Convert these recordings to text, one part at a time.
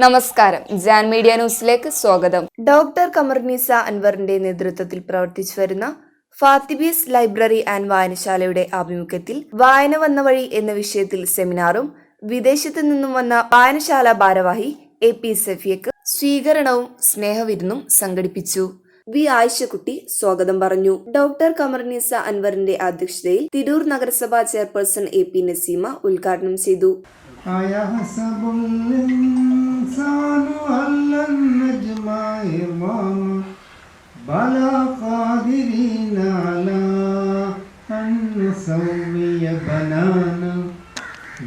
നമസ്കാരം. ജാൻ മീഡിയ ന്യൂസിലേക്ക് സ്വാഗതം. ഡോക്ടർ കമർനിസ അൻവറിന്റെ നേതൃത്വത്തിൽ പ്രവർത്തിച്ചു വരുന്ന ഫാത്തിബീസ് ലൈബ്രറി ആൻഡ് വായനശാലയുടെ ആഭിമുഖ്യത്തിൽ വായന വന്ന വഴി എന്ന വിഷയത്തിൽ സെമിനാറും വിദേശത്ത് നിന്നും വന്ന വായനശാല ഭാരവാഹി എ പി സഫിയക്ക് സ്വീകരണവും സ്നേഹവിരുന്നും സംഘടിപ്പിച്ചു. വി ആയിഷക്കുട്ടി സ്വാഗതം പറഞ്ഞു. ഡോക്ടർ കമർനീസ അൻവറിന്റെ അധ്യക്ഷതയിൽ തിരൂർ നഗരസഭാ ചെയർപേഴ്സൺ എ പി നസീമ ഉദ്ഘാടനം ചെയ്തു. أيحسب الإنسان أن لن نجمع عظاما بلى قادرين على أن نسوي بنانا.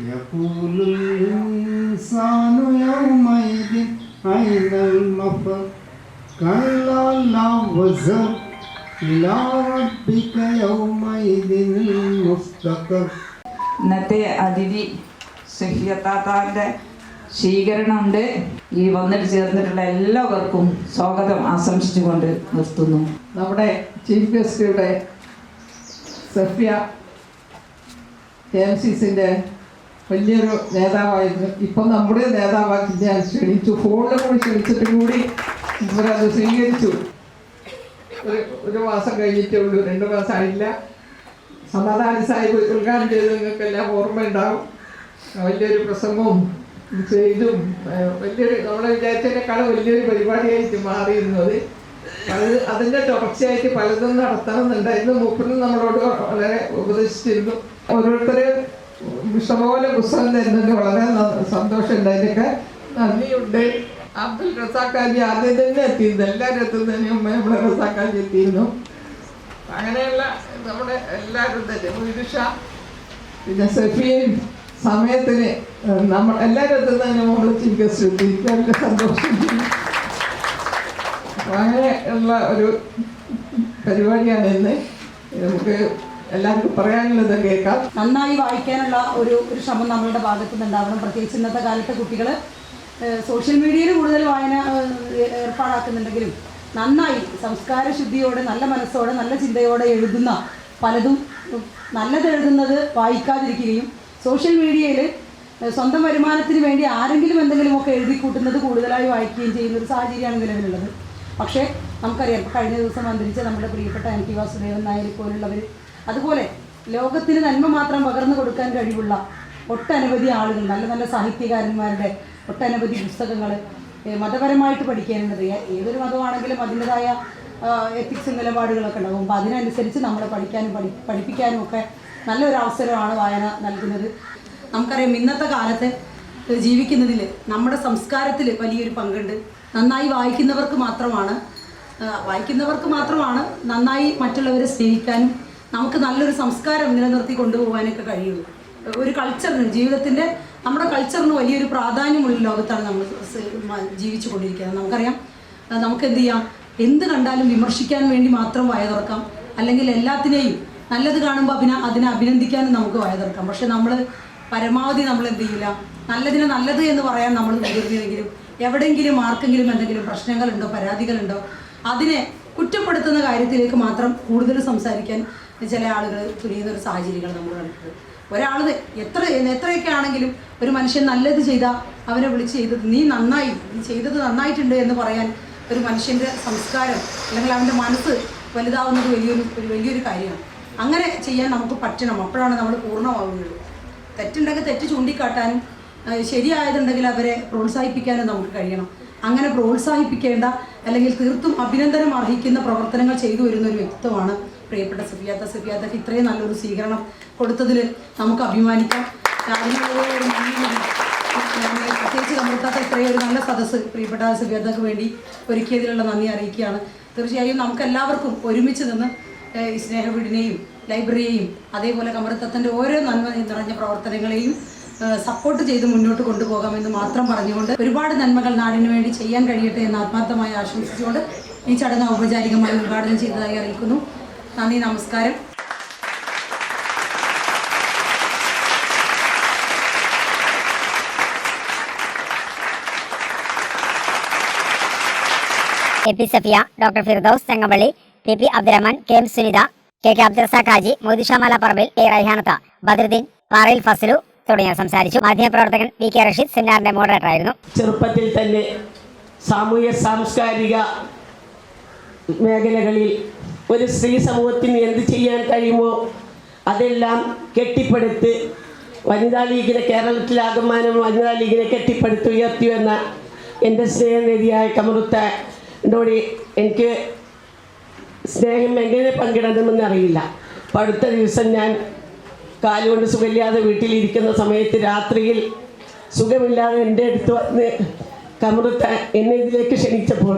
يقول الإنسان يومئذ أين المفر؟ كلا لا وزر إلى ربك يومئذ المستقر. സഹിയത്താത്താന്റെ സ്വീകരണമുണ്ട്. ഈ വന്നിട്ട് ചേർന്നിട്ടുള്ള എല്ലാവർക്കും സ്വാഗതം ആശംസിച്ചുകൊണ്ട് നിർത്തുന്നു. നമ്മുടെ ചീഫ് ഗസ്റ്റിയുടെ സഫിയ എം സി വലിയൊരു നേതാവായിരുന്നു. ഇപ്പം നമ്മുടെ നേതാവാക്കി ഞാൻ ക്ഷണിച്ചു. ഫോണിൽ കൂടി ക്ഷണിച്ചിട്ട് കൂടി ഇവരത് സ്വീകരിച്ചു. ഒരു ഒരു മാസം കഴിഞ്ഞിട്ടേ ഉള്ളൂ. രണ്ട് മാസമായില്ല. സമാധാന സാഹിബ് ഉദ്ഘാടനം ചെയ്ത് നിങ്ങൾക്ക് എല്ലാം ഓർമ്മയുണ്ടാവും. വലിയൊരു പ്രസംഗവും ചെയ്തും വലിയൊരു നമ്മളെ വിചാരിച്ചതിനേക്കാളും വലിയൊരു പരിപാടിയായിട്ട് മാറിയിരുന്നത്. അത് അതിന്റെ തുടർച്ചയായിട്ട് പലതും നടത്തണമെന്നുണ്ടായിരുന്നു. മൂപ്പനും നമ്മളോട് വളരെ ഉപദേശിച്ചിരുന്നു. ഓരോരുത്തരെ ഇഷ്ടംപോലെ പുസ്തകം തരുന്നുണ്ട് വളരെ സന്തോഷം സന്തോഷമുണ്ട് അതിനൊക്കെ നന്ദിയുണ്ട്. അബ്ദുൽ റസാഖാജി ആദ്യം തന്നെ എത്തിയിരുന്നു. എല്ലാവരും തന്നെ ഉമ്മ നമ്മുടെ റസാഖാജി എത്തിയിരുന്നു. അങ്ങനെയുള്ള നമ്മുടെ എല്ലാവരും തന്നെ. പിന്നെ സെഫിയും സമയത്തിന് നമ്മൾ എല്ലാവരും എത്തുന്നതിന് നമ്മൾ ചിരിക്കാൻ നല്ല സന്തോഷം. അങ്ങനെ ഉള്ള ഒരു പരിപാടിയാണ് ഇന്ന്. നമുക്ക് എല്ലാവർക്കും പറയാനുള്ളത് കേൾക്കാം. നന്നായി വായിക്കാനുള്ള ഒരു ഒരു ശ്രമം നമ്മളുടെ ഭാഗത്തു നിന്നുണ്ടാവണം പ്രത്യേകിച്ച് ഇന്നത്തെ കാലത്ത് കുട്ടികൾ സോഷ്യൽ മീഡിയയിൽ കൂടുതൽ വായന ഏർപ്പാടാക്കുന്നുണ്ടെങ്കിലും നന്നായി സംസ്കാര ശുദ്ധിയോടെ നല്ല മനസ്സോടെ നല്ല ചിന്തയോടെ എഴുതുന്ന പലതും നല്ലത് എഴുതുന്നത് വായിക്കാതിരിക്കുകയും സോഷ്യൽ മീഡിയയിൽ സ്വന്തം വരുമാനത്തിന് വേണ്ടി ആരെങ്കിലും എന്തെങ്കിലുമൊക്കെ എഴുതി കൂട്ടുന്നത് കൂടുതലായി വായിക്കുകയും ചെയ്യുന്ന ഒരു സാഹചര്യമാണ് നിലവിലുള്ളത്. പക്ഷേ നമുക്കറിയാം കഴിഞ്ഞ ദിവസം അന്തരിച്ച നമ്മുടെ പ്രിയപ്പെട്ട എം ടി വാസുദേവൻ നായരെ പോലുള്ളവർ അതുപോലെ ലോകത്തിന് നന്മ മാത്രം പകർന്നു കൊടുക്കാൻ കഴിവുള്ള ഒട്ടനവധി ആളുകൾ നല്ല നല്ല സാഹിത്യകാരന്മാരുടെ ഒട്ടനവധി പുസ്തകങ്ങൾ മതപരമായിട്ട് പഠിക്കാനുള്ളത് ഏതൊരു മതമാണെങ്കിലും അതിന്റെതായ എത്തിക്സ് നിലപാടുകളൊക്കെ ഉണ്ടാകും അപ്പോൾ അതിനനുസരിച്ച് നമ്മളെ പഠിക്കാനും പഠി പഠിപ്പിക്കാനും ഒക്കെ നല്ലൊരു അവസരമാണ് വായന നൽകുന്നത്. നമുക്കറിയാം ഇന്നത്തെ കാലത്ത് ജീവിക്കുന്നതിൽ നമ്മുടെ സംസ്കാരത്തിൽ വലിയൊരു പങ്കുണ്ട്. നന്നായി വായിക്കുന്നവർക്ക് മാത്രമാണ് വായിക്കുന്നവർക്ക് മാത്രമാണ് നന്നായി മറ്റുള്ളവരെ സ്നേഹിക്കാനും നമുക്ക് നല്ലൊരു സംസ്കാരം നിലനിർത്തി കൊണ്ടുപോകാനൊക്കെ കഴിയുള്ളൂ. ഒരു കൾച്ചറിന് ജീവിതത്തിന്റെ നമ്മുടെ കൾച്ചറിന് വലിയൊരു പ്രാധാന്യമുള്ള ലോകത്താണ് നമ്മൾ ജീവിച്ചു കൊണ്ടിരിക്കുന്നത്. നമുക്കറിയാം നമുക്ക് എന്ത് ചെയ്യാം? എന്ത് കണ്ടാലും വിമർശിക്കാൻ വേണ്ടി മാത്രം വായ തുറക്കാം അല്ലെങ്കിൽ എല്ലാത്തിനെയും നല്ലത് കാണുമ്പോൾ അഭിന അതിനെ അഭിനന്ദിക്കാനും നമുക്ക് വയതെടുക്കാം പക്ഷെ നമ്മൾ പരമാവധി നമ്മൾ എന്ത് ചെയ്യില്ല? നല്ലതിന് നല്ലത് എന്ന് പറയാൻ നമ്മൾ മുതിർന്നില്ലെങ്കിലും എവിടെയെങ്കിലും ആർക്കെങ്കിലും എന്തെങ്കിലും പ്രശ്നങ്ങളുണ്ടോ പരാതികളുണ്ടോ അതിനെ കുറ്റപ്പെടുത്തുന്ന കാര്യത്തിലേക്ക് മാത്രം കൂടുതൽ സംസാരിക്കാൻ ചില ആളുകൾ തുനിയുന്ന ഒരു സാഹചര്യങ്ങൾ നമ്മൾ കണ്ടിട്ടുണ്ട്. ഒരാൾ എത്ര എത്രയൊക്കെ ആണെങ്കിലും ഒരു മനുഷ്യൻ നല്ലത് ചെയ്താൽ അവനെ വിളിച്ച് ചെയ്തത് നീ നന്നായി നീ ചെയ്തത് നന്നായിട്ടുണ്ട് എന്ന് പറയാൻ ഒരു മനുഷ്യന്റെ സംസ്കാരം അല്ലെങ്കിൽ അവന്റെ മനസ്സ് വലുതാവുന്നത് വലിയൊരു ഒരു വലിയൊരു കാര്യമാണ്. അങ്ങനെ ചെയ്യാൻ നമുക്ക് പറ്റണം. അപ്പോഴാണ് നമ്മൾ പൂർണമാവുന്നത്. തെറ്റുണ്ടെങ്കിൽ തെറ്റ് ചൂണ്ടിക്കാട്ടാനും ശരിയായതുണ്ടെങ്കിൽ അവരെ പ്രോത്സാഹിപ്പിക്കാനും നമുക്ക് കഴിയണം. അങ്ങനെ പ്രോത്സാഹിപ്പിക്കേണ്ട അല്ലെങ്കിൽ തീർത്തും അഭിനന്ദനം അർഹിക്കുന്ന പ്രവർത്തനങ്ങൾ ചെയ്തു വരുന്ന ഒരു വ്യക്തിത്വമാണ് പ്രിയപ്പെട്ട സഫിയാത്ത. സഫിയാത്തക്ക് ഇത്രയും നല്ലൊരു സ്വീകരണം കൊടുത്തതിൽ നമുക്ക് അഭിമാനിക്കാം. പ്രത്യേകിച്ച് കമർത്താത്ത ഇത്രയും ഒരു നല്ല സദസ്സ് പ്രിയപ്പെട്ട സഫിയാത്തക്ക് വേണ്ടി ഒരുക്കിയതിലുള്ള നന്ദി അറിയിക്കുകയാണ്. തീർച്ചയായും നമുക്ക് എല്ലാവർക്കും ഒരുമിച്ച് നിന്ന് സ്നേഹവീടിനെയും ലൈബ്രറിയെയും അതേപോലെ കമറത്തത്തിന്റെ ഓരോ നന്മ നിറഞ്ഞ പ്രവർത്തനങ്ങളെയും സപ്പോർട്ട് ചെയ്ത് മുന്നോട്ട് കൊണ്ടുപോകാമെന്ന് മാത്രം പറഞ്ഞുകൊണ്ട് ഒരുപാട് നന്മകൾ നാടിനു വേണ്ടി ചെയ്യാൻ കഴിയട്ടെ എന്ന് ആത്മാർത്ഥമായി ആശംസിച്ചുകൊണ്ട് ഈ ചടങ്ങ് ഔപചാരികമായി ഉദ്ഘാടനം ചെയ്തതായി അറിയിക്കുന്നു. നന്ദി നമസ്കാരം. A P Safiya doctor Firdaus Chengampalli P P Abdurahman K M Sunitha K K Abdurazak Haji Modishamala Parambil K Raihanath Badruddin Parayil Fazalu തുടങ്ങിയവർ സംസാരിച്ചു. മാധ്യമപ്രവർത്തകൻ വി കെ റഷീദ് സെമിനാറിന്റെ മോഡറേറ്റർ ആയിരുന്നു. ചെറുപ്പത്തിൽ തന്നെ സാമൂഹ്യ സാംസ്കാരിക മേഖലകളിൽ ഒരു സ്ത്രീ സമൂഹത്തിന് എന്ത് ചെയ്യാൻ കഴിയുമോ അതെല്ലാം കെട്ടിപ്പടുത്ത് വനിതാ ലീഗിനെ കേരളത്തിലാകമാനം വനിതാ ലീഗിനെ കെട്ടിപ്പടുത്ത് ഉയർത്തി വന്ന എന്റെ സ്നേഹനിധിയായ കമറുത്തോട് എനിക്ക് സ്നേഹം എങ്ങനെ പങ്കിടണമെന്ന് അറിയില്ല. അടുത്ത ദിവസം ഞാൻ കാലുകൊണ്ട് സുഖമില്ലാതെ വീട്ടിലിരിക്കുന്ന സമയത്ത് രാത്രിയിൽ സുഖമില്ലാതെ എന്റെ അടുത്ത് വന്ന് കമറുത്ത എന്നെ ഇതിലേക്ക് ക്ഷണിച്ചപ്പോൾ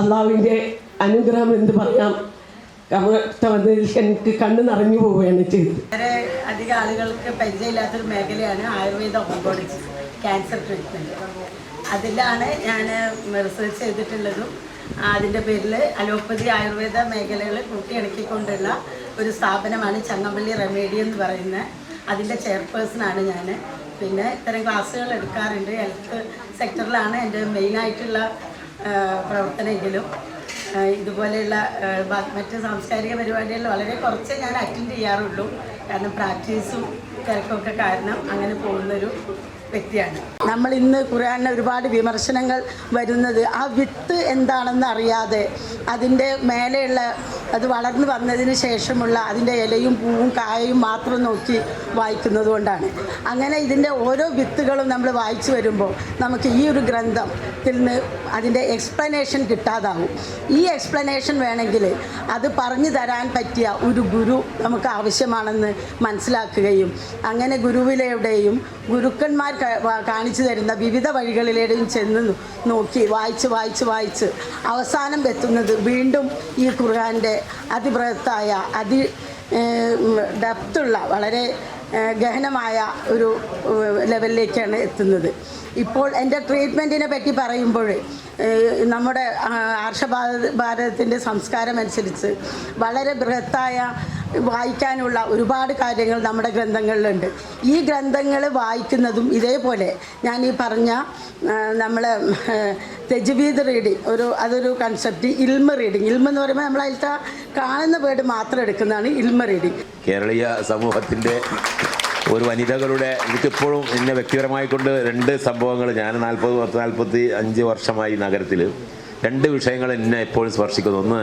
അള്ളാവിന്റെ അനുഗ്രഹം എന്ന് പറയാം. കമറുത്ത വന്നതിൽ എനിക്ക് കണ്ണ് നിറഞ്ഞു പോവുകയാണ് ചെയ്തത്. വളരെ അധികം ആളുകൾക്ക് പരിചയമില്ലാത്തൊരു മേഖലയാണ് ആയുർവേദ ഓങ്കോളജി ക്യാൻസർ ട്രീറ്റ്മെന്റ്. അതിലാണ് ഞാൻ റിസർച്ച് ചെയ്തിട്ടുള്ളതും അതിന്റെ പേരിൽ അലോപ്പതി ആയുർവേദ മേഖലകൾ കൂട്ടിയിണക്കിക്കൊണ്ടുള്ള ഒരു സ്ഥാപനമാണ് ചങ്ങമ്പള്ളി റെമേഡി എന്ന് പറയുന്ന അതിന്റെ ചെയർപേഴ്സണാണ് ഞാൻ പിന്നെ ഇത്തരം ക്ലാസ്സുകൾ എടുക്കാറുണ്ട്. ഹെൽത്ത് സെക്ടറിലാണ് എന്റെ മെയിനായിട്ടുള്ള പ്രവർത്തനമെങ്കിലും. ഇതുപോലെയുള്ള മറ്റ് സാംസ്കാരിക പരിപാടികളിൽ വളരെ കുറച്ചേ ഞാൻ അറ്റൻഡ് ചെയ്യാറുള്ളൂ. കാരണം പ്രാക്ടീസും തിരക്കൊക്കെ കാരണം അങ്ങനെ പോകുന്നൊരു വ്യക്തിയാണ്. നമ്മൾ ഇന്ന് ഖുർആാനിന് ഒരുപാട് വിമർശനങ്ങൾ വരുന്നത്. ആ വിത്ത് എന്താണെന്ന് അറിയാതെ അതിന്റെ മേലെയുള്ള അത് വളർന്നു വന്നതിന് ശേഷമുള്ള അതിന്റെ ഇലയും പൂവും കായയും മാത്രം നോക്കി വായിക്കുന്നത് കൊണ്ടാണ്. അങ്ങനെ ഇതിന്റെ ഓരോ വിത്തുകളും നമ്മൾ വായിച്ചു വരുമ്പോൾ നമുക്ക് ഈ ഒരു ഗ്രന്ഥത്തിൽ നിന്ന് അതിന്റെ എക്സ്പ്ലനേഷൻ കിട്ടാതാവും. ഈ എക്സ്പ്ലനേഷൻ വേണമെങ്കിൽ അത് പറഞ്ഞു തരാൻ പറ്റിയ ഒരു ഗുരു നമുക്ക് ആവശ്യമാണെന്ന് മനസ്സിലാക്കുകയും അങ്ങനെ ഗുരുവിലൂടെയും ഗുരുക്കന്മാർ കാണിച്ചു തരുന്ന വിവിധ വഴികളിലൂടെയും ചെന്ന് നോക്കി വായിച്ച് വായിച്ച് വായിച്ച് അവസാനം എത്തുന്നത് വീണ്ടും ഈ ഖുർആാന്റെ അതിബൃഹത്തായ അതി ഡെപ്തുള്ള വളരെ ഗഹനമായ ഒരു ലെവലിലേക്കാണ് എത്തുന്നത്. ഇപ്പോൾ എന്റെ ട്രീറ്റ്മെന്റിനെ പറ്റി പറയുമ്പോൾ നമ്മുടെ ആ, ആർഷ ഭാരത ഭാരതത്തിന്റെ സംസ്കാരം അനുസരിച്ച് വളരെ ബൃഹത്തായ വായിക്കാനുള്ള ഒരുപാട് കാര്യങ്ങൾ നമ്മുടെ ഗ്രന്ഥങ്ങളിലുണ്ട്. ഈ ഗ്രന്ഥങ്ങൾ വായിക്കുന്നതും ഇതേപോലെ ഞാൻ ഈ പറഞ്ഞ നമ്മൾ തെജ്വീദ് റീഡിങ് ഒരു അതൊരു കൺസെപ്റ്റ് ഇൽമ റീഡിങ്. ഇൽമ എന്ന് പറയുമ്പോൾ നമ്മൾ അതിലത്തെ കാണുന്ന വേർഡ് മാത്രം എടുക്കുന്നതാണ് ഇൽമ റീഡിങ്. കേരളീയ സമൂഹത്തിന്റെ ഒരു വനിതകളുടെ എനിക്കിപ്പോഴും എന്നെ വ്യക്തിപരമായി കൊണ്ട് രണ്ട് സംഭവങ്ങൾ ഞാൻ നാൽപ്പത് പത്ത് നാൽപ്പത്തി അഞ്ച് വർഷമായി നഗരത്തിൽ രണ്ട് വിഷയങ്ങൾ എന്നെ എപ്പോഴും സ്പർശിക്കുന്നു. ഒന്ന്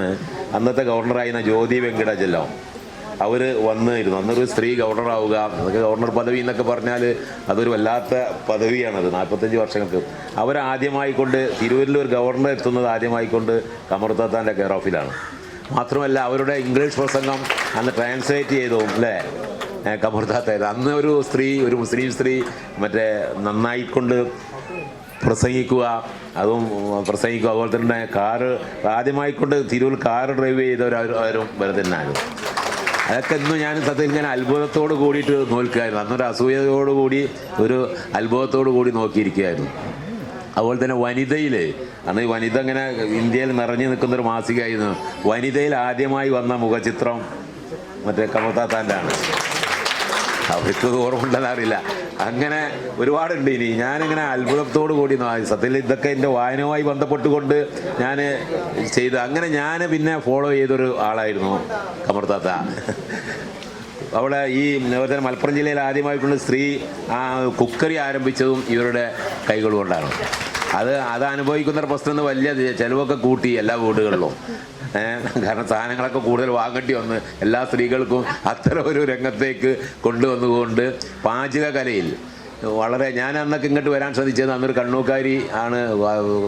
അന്നത്തെ ഗവർണറായിരുന്ന ജ്യോതി വെങ്കടജല്ലോ അവർ വന്നിരുന്നു. അന്നൊരു സ്ത്രീ ഗവർണറാവുക അതൊക്കെ ഗവർണർ പദവി എന്നൊക്കെ പറഞ്ഞാൽ അതൊരു വല്ലാത്ത പദവിയാണത് നാൽപ്പത്തഞ്ച് വർഷങ്ങൾക്ക്. അവരാദ്യമായിക്കൊണ്ട് തിരൂരിൽ ഒരു ഗവർണർ എത്തുന്നത് ആദ്യമായിക്കൊണ്ട് കമർത്താത്താന്റെ കെയർ ഓഫിലാണ്. മാത്രമല്ല അവരുടെ ഇംഗ്ലീഷ് പ്രസംഗം അന്ന് ട്രാൻസ്ലേറ്റ് ചെയ്തതും അല്ലേ? കമർത്താത്തായത് അന്ന് ഒരു സ്ത്രീ ഒരു മുസ്ലിം സ്ത്രീ മറ്റേ നന്നായിക്കൊണ്ട് പ്രസംഗിക്കുക അതും പ്രസംഗിക്കുക. അതുപോലെ തന്നെ കാറ് ആദ്യമായിക്കൊണ്ട് തിരൂർ കാറ് ഡ്രൈവ് ചെയ്തവരും വരുന്നതിനായിരുന്നു അതൊക്കെ ഇന്ന് ഞാൻ സത്യം ഇങ്ങനെ അത്ഭുതത്തോട് കൂടിയിട്ട് നോക്കുകയായിരുന്നു അന്നൊരു അസൂയതയോട് കൂടി ഒരു അത്ഭുതത്തോട് കൂടി നോക്കിയിരിക്കുകയായിരുന്നു. അതുപോലെ തന്നെ വനിതയിൽ അന്ന് ഈ വനിത ഇങ്ങനെ ഇന്ത്യയിൽ നിറഞ്ഞു നിൽക്കുന്ന ഒരു മാസികയായിരുന്നു. വനിതയിൽ ആദ്യമായി വന്ന മുഖചിത്രം മറ്റേ കമത്താത്താന്റെ ആണ് അവർക്ക് ഓർമ്മ അറിയില്ല. അങ്ങനെ ഒരുപാടുണ്ട് ഇനി. ഞാനിങ്ങനെ അത്ഭുതത്തോടു കൂടി സത്യത്തിൽ ഇതൊക്കെ എന്റെ വായനയുമായി ബന്ധപ്പെട്ടുകൊണ്ട് ഞാൻ ചെയ്ത് അങ്ങനെ ഞാൻ പിന്നെ ഫോളോ ചെയ്തൊരു ആളായിരുന്നു കമർത്താത്ത അവിടെ ഈ അതുപോലെ മലപ്പുറം ജില്ലയിൽ ആദ്യമായിട്ടുള്ള സ്ത്രീ ആ കുക്കറി ആരംഭിച്ചതും ഇവരുടെ കൈകൾ കൊണ്ടാണ്. അത് അത് അനുഭവിക്കുന്ന പ്രശ്നം വലിയ ചിലവൊക്കെ കൂട്ടി എല്ലാ വീടുകളിലും. കാരണം സാധനങ്ങളൊക്കെ കൂടുതൽ വാങ്ങേണ്ടി വന്ന് എല്ലാ സ്ത്രീകൾക്കും അത്തരം ഒരു രംഗത്തേക്ക് കൊണ്ടുവന്നുകൊണ്ട് പാചക കലയിൽ വളരെ ഞാൻ അന്നൊക്കെ ഇങ്ങോട്ട് വരാൻ ശ്രദ്ധിച്ചത് അന്നൊരു കണ്ണൂക്കാരി ആണ്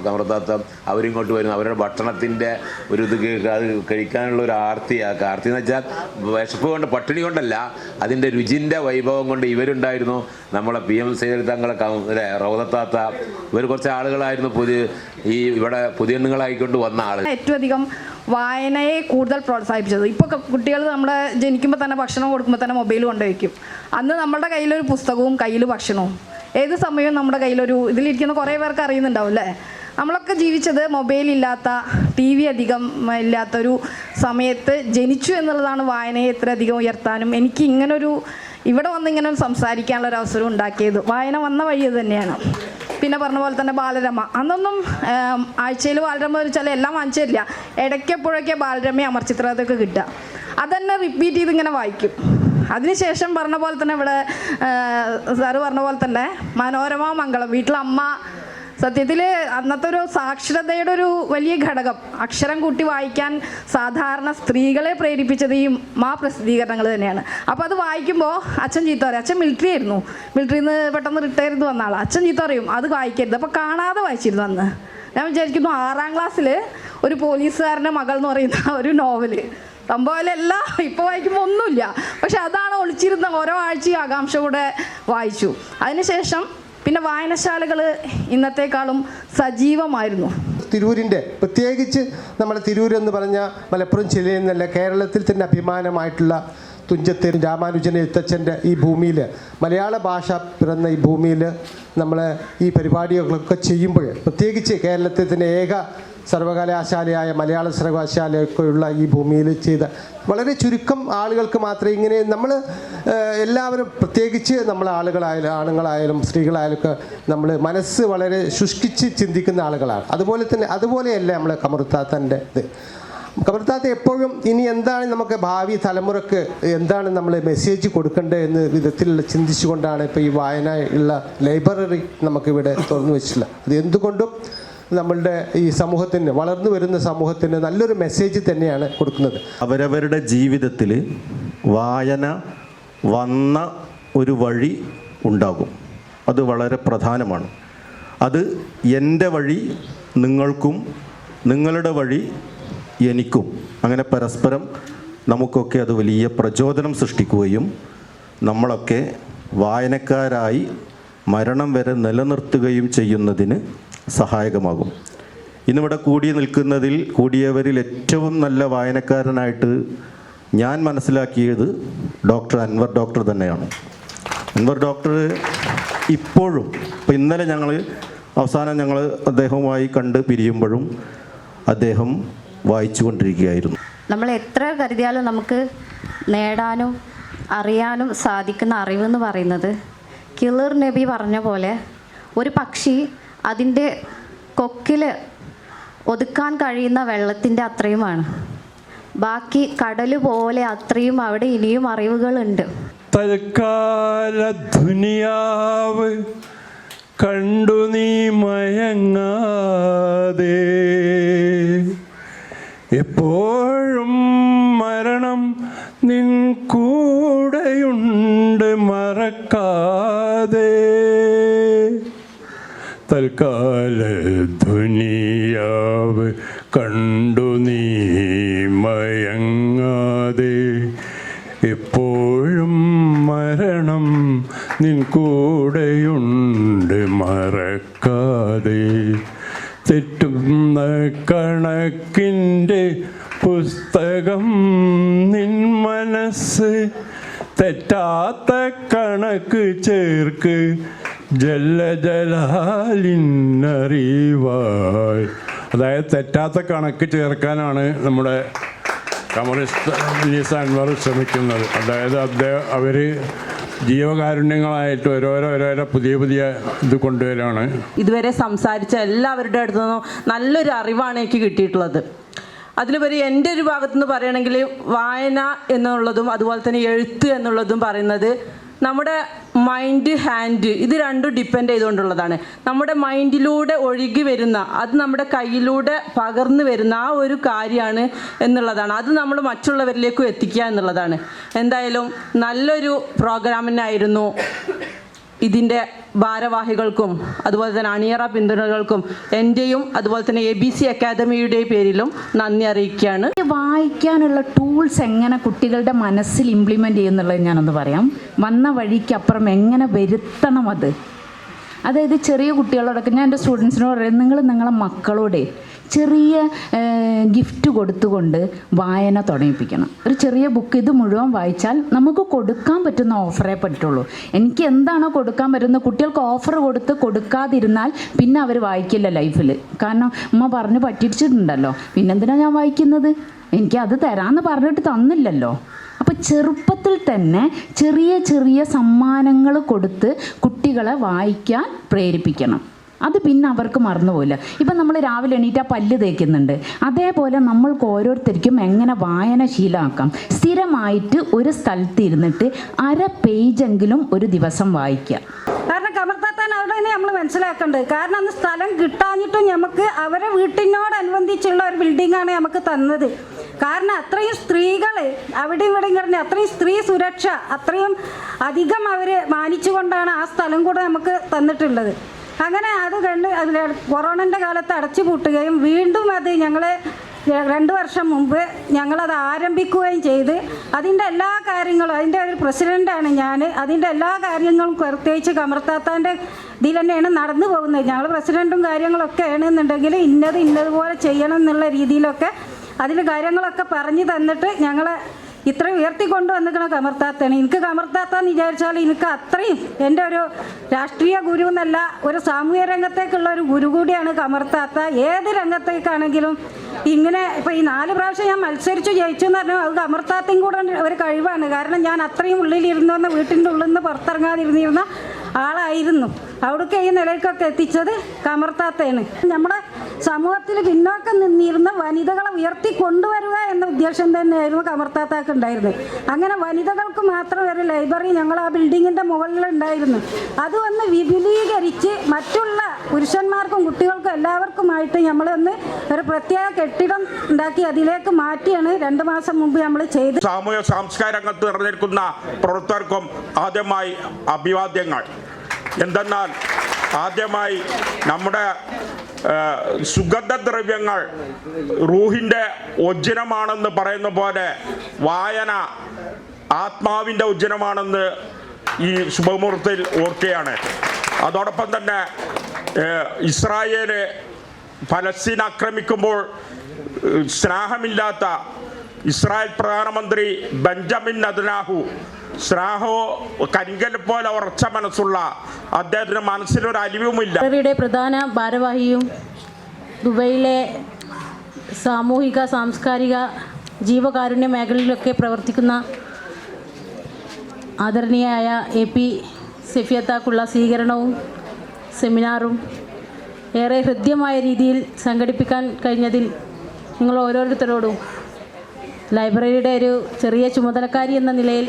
കമർത്താത്ത അവരിങ്ങോട്ട് വരുന്നത് അവരുടെ ഭക്ഷണത്തിന്റെ ഒരു ഇത് അത് കഴിക്കാനുള്ള ഒരു ആർത്തിയാക്കുക ആർത്തി എന്ന് വെച്ചാൽ വിശപ്പ് കൊണ്ട് പട്ടിണി കൊണ്ടല്ല അതിന്റെ രുചിന്റെ വൈഭവം കൊണ്ട് ഇവരുണ്ടായിരുന്നു. നമ്മളെ പി എം സൈദ് തങ്ങളെ അല്ലെ റൗദത്താത്ത ഇവർ കുറച്ച് ആളുകളായിരുന്നു പുതിയ ഈ ഇവിടെ പുതിയണ്ണുങ്ങളായിക്കൊണ്ട് വന്ന ആളുകൾ ഏറ്റവും അധികം വായനയെ കൂടുതൽ പ്രോത്സാഹിപ്പിച്ചത്. ഇപ്പോൾ കുട്ടികൾ നമ്മളെ ജനിക്കുമ്പോൾ തന്നെ ഭക്ഷണം കൊടുക്കുമ്പോൾ തന്നെ മൊബൈൽ കൊണ്ടുവയ്ക്കും. അന്ന് നമ്മുടെ കയ്യിലൊരു പുസ്തകവും കയ്യിൽ ഭക്ഷണവും. ഏത് സമയവും നമ്മുടെ കയ്യിലൊരു ഇതിലിരിക്കുന്ന കുറേ പേർക്ക് അറിയുന്നുണ്ടാവും അല്ലേ നമ്മളൊക്കെ ജീവിച്ചത് മൊബൈൽ ഇല്ലാത്ത ടി വി അധികം ഇല്ലാത്തൊരു സമയത്ത് ജനിച്ചു എന്നുള്ളതാണ് വായനയെ ഇത്ര അധികം ഉയർത്താനും എനിക്ക് ഇങ്ങനൊരു ഇവിടെ വന്ന് ഇങ്ങനെ സംസാരിക്കാനുള്ള ഒരു അവസരം ഉണ്ടാക്കിയത്. വായന വന്ന വഴി തന്നെയാണ്. പിന്നെ പറഞ്ഞ പോലെ തന്നെ ബാലരമ. അന്നൊന്നും ആഴ്ചയിൽ ബാലരമ വെച്ചാൽ എല്ലാം വാങ്ങിച്ചു തരില്ല ഇടയ്ക്ക് എപ്പോഴൊക്കെ ബാലരമ അമർച്ചിത്ര അതൊക്കെ കിട്ടുക. അതന്നെ റിപ്പീറ്റ് ചെയ്ത് ഇങ്ങനെ വായിക്കും. അതിനുശേഷം പറഞ്ഞ പോലെ തന്നെ ഇവിടെ സാറ് പറഞ്ഞ പോലെ തന്നെ മനോരമ മംഗളം വീട്ടിലമ്മ സത്യത്തിൽ അന്നത്തെ ഒരു സാക്ഷരതയുടെ ഒരു വലിയ ഘടകം. അക്ഷരം കൂട്ടി വായിക്കാൻ സാധാരണ സ്ത്രീകളെ പ്രേരിപ്പിച്ചത് ഈ മാ പ്രസിദ്ധീകരണങ്ങൾ തന്നെയാണ്. അപ്പോൾ അത് വായിക്കുമ്പോൾ അച്ഛൻ ചീത്ത പറയും അച്ഛൻ മിലിറ്ററി ആയിരുന്നു. മിലിറ്ററിയിൽ നിന്ന് പെട്ടെന്ന് റിട്ടയർ ചെയ്ത് വന്ന അച്ഛൻ ചീത്ത പറയും അത് വായിക്കരുത്. അപ്പോൾ കാണാതെ വായിച്ചിരുന്നു അന്ന്. ഞാൻ വിചാരിക്കുന്നു ആറാം ക്ലാസ്സിൽ ഒരു പോലീസുകാരന്റെ മകൾ എന്ന് പറയുന്ന ഒരു നോവൽ. സംഭവമല്ല ഇപ്പോൾ വായിക്കുമ്പോൾ ഒന്നുമില്ല. പക്ഷെ അതാണ് ഒളിച്ചിരുന്ന ഓരോ ആഴ്ച ആകാംക്ഷ കൂടെ വായിച്ചു. അതിനുശേഷം പിന്നെ വായനശാലകൾ ഇന്നത്തെക്കാളും സജീവമായിരുന്നു. തിരൂരിന്റെ പ്രത്യേകിച്ച് നമ്മുടെ തിരൂർ എന്ന് പറഞ്ഞ മലപ്പുറം ജില്ലയിൽ നിന്നല്ല കേരളത്തിൽ തന്നെ അഭിമാനമായിട്ടുള്ള തുഞ്ചത്ത് രാമാനുജൻ എഴുത്തച്ഛന്റെ ഈ ഭൂമിയിൽ മലയാള ഭാഷ പിറന്ന ഈ ഭൂമിയിൽ നമ്മൾ ഈ പരിപാടികളൊക്കെ ചെയ്യുമ്പോൾ പ്രത്യേകിച്ച് കേരളത്തിൽ തന്നെ ഏക സർവകലാശാലയായ മലയാള സർവകലാശാലയൊക്കെയുള്ള ഈ ഭൂമിയിൽ ചെയ്ത വളരെ ചുരുക്കം ആളുകൾക്ക് മാത്രമേ ഇങ്ങനെ നമ്മൾ എല്ലാവരും പ്രത്യേകിച്ച് നമ്മൾ ആളുകളായാലും ആണുങ്ങളായാലും സ്ത്രീകളായാലും ഒക്കെ നമ്മൾ മനസ്സ് വളരെ ശുഷ്കിച്ച് ചിന്തിക്കുന്ന ആളുകളാണ്. അതുപോലെ തന്നെ അതുപോലെയല്ല നമ്മൾ കമറുത്താത്തന്റെ ഇത്. കമർത്താത്ത എപ്പോഴും ഇനി എന്താണ് നമുക്ക് ഭാവി തലമുറയ്ക്ക് എന്താണ് നമ്മൾ മെസ്സേജ് കൊടുക്കേണ്ടത് എന്ന് വിധത്തിലുള്ള ചിന്തിച്ചുകൊണ്ടാണ് ഇപ്പോൾ ഈ വായന ഉള്ള ലൈബ്രറി നമുക്കിവിടെ തുറന്നു വെച്ചിട്ടുള്ളത്. അത് എന്തുകൊണ്ടും നമ്മളുടെ ഈ സമൂഹത്തിന് വളർന്നു വരുന്ന സമൂഹത്തിന് നല്ലൊരു മെസ്സേജ് തന്നെയാണ് കൊടുക്കുന്നത്. അവരവരുടെ ജീവിതത്തിൽ വായന വന്ന ഒരു വഴി ഉണ്ടാകും. അത് വളരെ പ്രധാനമാണ്. അത് എന്റെ വഴി നിങ്ങൾക്കും നിങ്ങളുടെ വഴി എനിക്കും. അങ്ങനെ പരസ്പരം നമുക്കൊക്കെ അത് വലിയ പ്രചോദനം സൃഷ്ടിക്കുകയും നമ്മളൊക്കെ വായനക്കാരായി മരണം വരെ നിലനിർത്തുകയും ചെയ്യുന്നതിന് സഹായകമാകും. ഇന്നിവിടെ കൂടി നിൽക്കുന്നതിൽ കൂടിയവരിൽ ഏറ്റവും നല്ല വായനക്കാരനായിട്ട് ഞാൻ മനസ്സിലാക്കിയത് ഡോക്ടർ അൻവർ ഡോക്ടർ തന്നെയാണ്. അൻവർ ഡോക്ടർ ഇപ്പോഴും ഇപ്പം ഇന്നലെ ഞങ്ങൾ അവസാനം ഞങ്ങൾ അദ്ദേഹവുമായി കണ്ട് പിരിയുമ്പോഴും അദ്ദേഹം വായിച്ചുകൊണ്ടിരിക്കുകയായിരുന്നു. നമ്മൾ എത്ര കരുതിയാലും നമുക്ക് നേടാനും അറിയാനും സാധിക്കുന്ന അറിവെന്ന് പറയുന്നത് കിളിർ നബി പറഞ്ഞ പോലെ ഒരു പക്ഷി അതിന്റെ കൊക്കിൽ ഒതുക്കാൻ കഴിയുന്ന വെള്ളത്തിന്റെ അത്രയുമാണ്. ബാക്കി കടൽ പോലെ അത്രയും അവിടെ ഇനിയും അറിവുകളുണ്ട്. തൽക്കാല ദുനിയാവ് കണ്ടു നീ മയങ്ങാതെ. എപ്പോഴും മരണം നിൻ കൂടെയുണ്ട് മറക്കാതെ. തൽക്കാല ദുനിയാവ് കണ്ടു നീ മയങ്ങാതെ. എപ്പോഴും മരണം നിൻ കൂടെയുണ്ട് മറക്കാതെ. തെറ്റുന്ന കണക്കിന്റെ പുസ്തകം നിൻ മനസ്സ് തെറ്റാത്ത കണക്ക് ചേർക്ക് ജല്ല ജലാലിന്നറിവായി. അതായത് തെറ്റാത്ത കണക്ക് ചേർക്കാനാണ് നമ്മുടെ കമ്മ്യൂണിസ്റ്റ് അൻവർ ശ്രമിക്കുന്നത്. അതായത് അദ്ദേഹം അവർ ജീവകാരുണ്യങ്ങളായിട്ട് ഓരോരോ ഓരോരോ പുതിയ പുതിയ ഇത് കൊണ്ടുവരാണ്. ഇതുവരെ സംസാരിച്ച എല്ലാവരുടെ അടുത്തു നിന്നും നല്ലൊരു അറിവാണ് എനിക്ക് കിട്ടിയിട്ടുള്ളത്. അതിലുപരി എന്റെ ഒരു ഭാഗത്തുനിന്ന് പറയുകയാണെങ്കിൽ വായന എന്നുള്ളതും അതുപോലെ തന്നെ എഴുത്ത് എന്നുള്ളതും പറയുന്നത് നമ്മുടെ മൈൻഡ് ഹാൻഡ് ഇത് രണ്ടും ഡിപ്പെൻഡ് ചെയ്തുകൊണ്ടുള്ളതാണ്. നമ്മുടെ മൈൻഡിലൂടെ ഒഴുകി വരുന്ന അത് നമ്മുടെ കയ്യിലൂടെ പകർന്നു വരുന്ന ആ ഒരു കാര്യമാണ് എന്നുള്ളതാണ്. അത് നമ്മൾ മറ്റുള്ളവരിലേക്കും എത്തിക്കുക എന്നുള്ളതാണ്. എന്തായാലും നല്ലൊരു പ്രോഗ്രാമിനായിരുന്നു ഇതിന്റെ ഭാരവാഹികൾക്കും അതുപോലെ തന്നെ അണിയറ പിന്തുണകൾക്കും എന്റെയും അതുപോലെ തന്നെ എ ബി സി അക്കാദമിയുടെ പേരിലും നന്ദി അറിയിക്കുകയാണ്. വായിക്കാനുള്ള ടൂൾസ് എങ്ങനെ കുട്ടികളുടെ മനസ്സിൽ ഇംപ്ലിമെന്റ് ചെയ്യുന്നുള്ളത് ഞാനൊന്ന് പറയാം. വന്ന വഴിക്കപ്പുറം എങ്ങനെ വരുത്തണം അത്? അതായത് ചെറിയ കുട്ടികളോടൊക്കെ ഞാൻ എന്റെ സ്റ്റുഡൻസിനോട് പറയും നിങ്ങൾ നിങ്ങളെ മക്കളോട് ചെറിയ ഗിഫ്റ്റ് കൊടുത്തുകൊണ്ട് വായന തുടങ്ങിപ്പിക്കണം. ഒരു ചെറിയ ബുക്ക് ഇത് മുഴുവൻ വായിച്ചാൽ നമുക്ക് കൊടുക്കാൻ പറ്റുന്ന ഓഫറേ പറ്റുള്ളൂ എനിക്ക് എന്താണോ കൊടുക്കാൻ പറ്റുന്നത് കുട്ടികൾക്ക് ഓഫർ കൊടുത്ത് കൊടുക്കാതിരുന്നാൽ പിന്നെ അവർ വായിക്കില്ല ലൈഫിൽ കാരണം ഉമ്മ പറഞ്ഞ് പറ്റിച്ചിട്ടുണ്ടല്ലോ. പിന്നെന്തിനാണ് ഞാൻ വായിക്കുന്നത്? എനിക്ക് അത് തരാമെന്ന് പറഞ്ഞിട്ട് തന്നില്ലല്ലോ. അപ്പോൾ ചെറുപ്പത്തിൽ തന്നെ ചെറിയ ചെറിയ സമ്മാനങ്ങൾ കൊടുത്ത് കുട്ടികളെ വായിക്കാൻ പ്രേരിപ്പിക്കണം. അത് പിന്നെ അവർക്ക് മറന്നുപോയില്ല ഇപ്പം നമ്മൾ രാവിലെ എണീറ്റ് പല്ല് തേക്കുന്നുണ്ട്. അതേപോലെ നമ്മൾക്ക് ഓരോരുത്തർക്കും എങ്ങനെ വായന ശീലമാക്കാം സ്ഥിരമായിട്ട് ഒരു സ്ഥലത്ത് ഇരുന്നിട്ട് അര പേജെങ്കിലും ഒരു ദിവസം വായിക്കുക. കാരണം കമർത്താത്താൻ തന്നെ നമ്മൾ മനസ്സിലാക്കേണ്ടത് കാരണം അന്ന് സ്ഥലം കിട്ടാഞ്ഞിട്ടും നമുക്ക് അവരെ വീട്ടിനോടനുബന്ധിച്ചുള്ള ഒരു ബിൽഡിങ്ങാണ് നമുക്ക് തന്നത്. കാരണം അത്രയും സ്ത്രീകൾ അവിടെ ഇവിടെ കിടന്ന് അത്രയും സ്ത്രീ സുരക്ഷ അത്രയും അധികം അവർ മാനിച്ചുകൊണ്ടാണ് ആ സ്ഥലം കൂടെ നമുക്ക് തന്നിട്ടുള്ളത്. അങ്ങനെ അത് കണ്ട് അതിൽ കൊറോണന്റെ കാലത്ത് അടച്ചു പൂട്ടുകയും വീണ്ടും അത് ഞങ്ങൾ രണ്ട് വർഷം മുമ്പ് ഞങ്ങളത് ആരംഭിക്കുകയും ചെയ്ത് അതിന്റെ എല്ലാ കാര്യങ്ങളും അതിന്റെ ഒരു പ്രസിഡന്റാണ് ഞാൻ അതിന്റെ എല്ലാ കാര്യങ്ങളും പ്രത്യേകിച്ച് കമർത്താത്താന്റെ ഇതിൽ തന്നെയാണ് നടന്നു പോകുന്നത്. ഞങ്ങൾ പ്രസിഡന്റും കാര്യങ്ങളൊക്കെ ആണെന്നുണ്ടെങ്കിൽ ഇന്നത് ഇന്നതുപോലെ ചെയ്യണം എന്നുള്ള രീതിയിലൊക്കെ അതിൽ കാര്യങ്ങളൊക്കെ പറഞ്ഞു തന്നിട്ട് ഞങ്ങളെ ഇത്ര ഉയർത്തിക്കൊണ്ട് വന്നിക്കണ കമർത്താത്താണ് എനിക്ക് കമർത്താത്താന്ന് വിചാരിച്ചാൽ എനിക്ക് അത്രയും എന്റെ ഒരു രാഷ്ട്രീയ ഗുരു എന്നല്ല ഒരു സാമൂഹ്യ രംഗത്തേക്കുള്ള ഒരു ഗുരു കൂടിയാണ് കമർത്താത്ത. ഏത് രംഗത്തേക്കാണെങ്കിലും ഇങ്ങനെ ഇപ്പം ഈ നാല് പ്രാവശ്യം ഞാൻ മത്സരിച്ച് ജയിച്ചു എന്ന് പറഞ്ഞാൽ അത് കമർത്താത്തയും കൂടെ ഒരു കഴിവാണ്. കാരണം ഞാൻ അത്രയും ഉള്ളിലിരുന്നു വീട്ടിന്റെ ഉള്ളിൽ നിന്ന് പുറത്തിറങ്ങാതിരുന്നിരുന്ന ആളായിരുന്നു. അവിടേക്ക് ഈ നിലയ്ക്കൊക്കെ എത്തിച്ചത് കമർത്താത്തയാണ് നമ്മുടെ സമൂഹത്തിൽ പിന്നോക്കം നിന്നിരുന്ന വനിതകളെ ഉയർത്തി കൊണ്ടുവരിക എന്ന ഉദ്ദേശം തന്നെയായിരുന്നു കമർത്താത്താക്ക് ഉണ്ടായിരുന്നത്. അങ്ങനെ വനിതകൾക്ക് മാത്രം ഒരു ലൈബ്രറി ഞങ്ങൾ ആ ബിൽഡിങ്ങിന്റെ മുകളിൽ ഉണ്ടായിരുന്നു. അത് ഒന്ന് വിപുലീകരിച്ച് മറ്റുള്ള പുരുഷന്മാർക്കും കുട്ടികൾക്കും എല്ലാവർക്കുമായിട്ട് നമ്മളൊന്ന് ഒരു പ്രത്യേക കെട്ടിടം ഉണ്ടാക്കി അതിലേക്ക് മാറ്റിയാണ് രണ്ട് മാസം മുമ്പ് നമ്മൾ ചെയ്ത് സാമൂഹ്യ സാംസ്കാരംഗത്ത് തിരഞ്ഞെടുക്കുന്ന പ്രവർത്തകർക്കും ആദ്യമായി അഭിവാദ്യങ്ങൾ. എന്തെന്നാൽ ആദ്യമായി നമ്മുടെ സുഗന്ധദ്രവ്യങ്ങൾ റൂഹിന്റെ ഉജ്ജനമാണെന്ന് പറയുന്ന പോലെ വായന ആത്മാവിന്റെ ഉജ്ജനമാണെന്ന് ഈ ശുഭമുഹൂർത്തത്തിൽ ഓർക്കുകയാണ്. അതോടൊപ്പം തന്നെ ഇസ്രായേൽ ഫലസ്തീൻ ആക്രമിക്കുമ്പോൾ സ്നേഹമില്ലാത്ത ഇസ്രായേൽ പ്രധാനമന്ത്രി ബെഞ്ചമിൻ നദനാഹു സ്നേഹോ കരിങ്കൽ പോലെ ഉറച്ച മനസ്സുള്ള അദ്ദേഹത്തിന് മനസ്സിലൊരു അലിവുമില്ല. പ്രധാന ഭാരവാഹിയും ദുബൈയിലെ സാമൂഹിക സാംസ്കാരിക ജീവകാരുണ്യ മേഖലയിലൊക്കെ പ്രവർത്തിക്കുന്ന ആദരണീയായ എ പി സെഫിയത്താക്കുള്ള സ്വീകരണവും സെമിനാറും ഏറെ ഹൃദ്യമായ രീതിയിൽ സംഘടിപ്പിക്കാൻ കഴിഞ്ഞതിൽ നിങ്ങൾ ഓരോരുത്തരോടും ലൈബ്രറിയുടെ ഒരു ചെറിയ ചുമതലക്കാരി എന്ന നിലയിൽ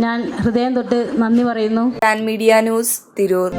ഞാൻ ഹൃദയം തൊട്ട് നന്ദി പറയുന്നു. Media news Tirur.